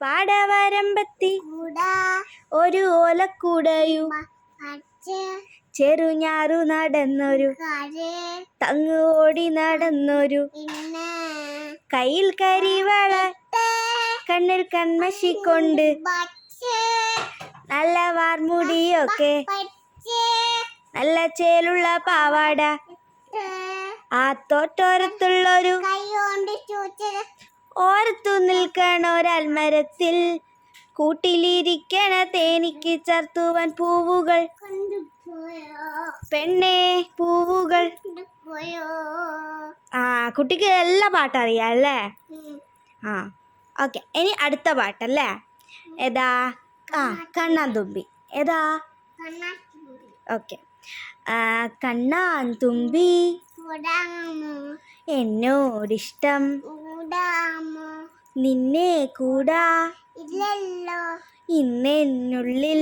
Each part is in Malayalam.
പാടവരമ്പത്തി. ഒരു ഓലക്കൂടയും ചെറുഞാറു നടന്നൊരു തങ്ങു ഓടി നടന്നൊരു കയ്യിൽ കരിവള കണ്ണിൽ കൺമശി കൊണ്ട് നല്ല വാർമുടിയൊക്കെ നല്ല ചേലുള്ള പാവാട ആ തോട്ടോരത്തുള്ളൊരു കൈ കൊണ്ട് ചൂച്ചത് ഓരത്തു നിൽക്കണ ഒരൽമരത്തിൽ. കൂട്ടിലിരിക്കണ തേനിക്ക് ചർത്തുവാൻ പൂവുകൾ. പെണ്ണേ പൂവുകൾ. ആ കുട്ടിക്ക് എല്ലാ പാട്ടും അറിയാം അല്ലേ? ആ ഓക്കെ ഇനി അടുത്ത പാട്ടല്ലേ ഏതാ? ആ കണ്ണാൻ തുമ്പി ഏതാ? ഓക്കെ. കണ്ണാൻ തുമ്പി എന്നോടിഷ്ടം. കൂടാമോ? നിന്നെ കൂടാ. ഇല്ലല്ലോ. ഇന്നെന്നുള്ളിൽ.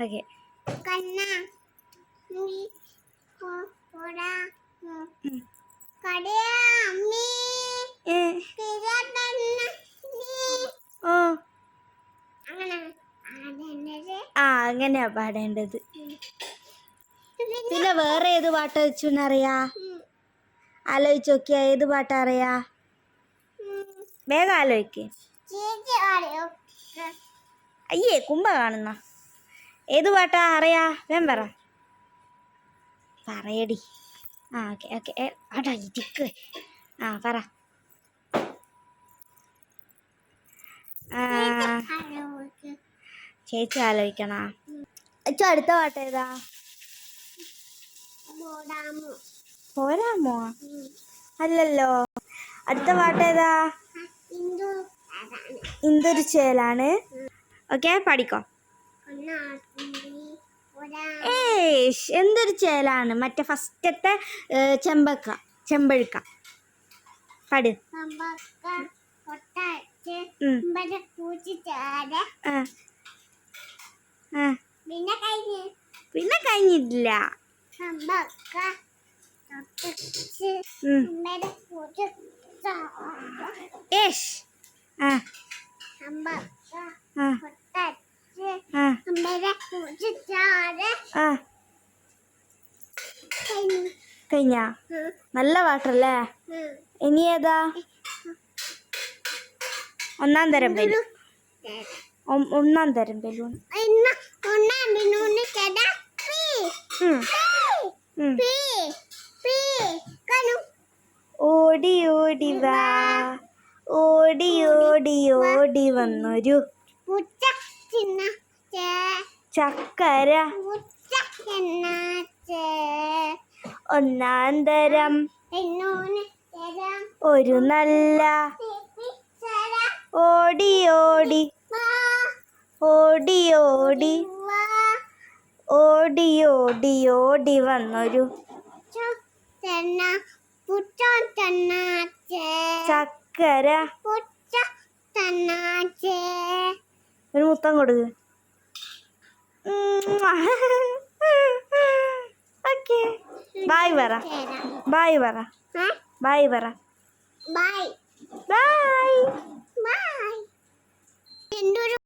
ഓക്കെ. കണ്ണ. നീ ആ അങ്ങനെയാ പാടേണ്ടത്. പിന്നെ വേറെ ഏത് പാട്ട് വെച്ചെന്നറിയാ? ആലോചിച്ച് നോക്കിയാ ഏത് പാട്ടാ അറിയാ വേഗം ആലോചിക്ക്. അയ്യേ കുമ്പ കാണുന്ന. ഏത് പാട്ടാ അറിയാ? വേം പറ. പറയടി. ആ ഓക്കെ ഓക്കെ. ആടാ ഇരിക്ക്. ആ പറ. ചേച്ചി ആലോചിക്കണ? അച്ഛൻ അടുത്ത പാട്ട് ഏതാ? പോരാമോ അല്ലല്ലോ. അടുത്ത പാട്ട് ഏതാ? ഇന്തൊരു ചേലാണ്. ഓക്കെ പഠിക്കോ. ഏഷ് എന്തൊരു ചേലാണ്? മറ്റേ ഫസ്റ്റത്തെ ചെമ്പക്ക ചെമ്പഴുക്ക. പാട്. പിന്നെ കഴിഞ്ഞിട്ടില്ല. ഏഷ് ആ. ആ. കഴിഞ്ഞു. നല്ല പാട്ടല്ലേ. ഇനി ഏതാ? ഒന്നാം തരം ബലൂൺ. ഒന്നാം തരം ബലൂൺ. ഓടി വാ ഓടി ഓടി ഓടി വന്നൊരു ചക്കര. ഒന്നാം തരം. ഒരു നല്ല ഓടിയോടി. ഓടി ഓടി വാ ഓടി ഓടി വാ ഓടി ഓടി ഓടി വന്നൊരു ചക്കര. ഒരു മുത്തം കൊടുക്ക്. ഓക്കെ. ബായ് പറ. ബായ് പറ. ബായ് പറ. ബായ്. ബൈ എന്തൊരു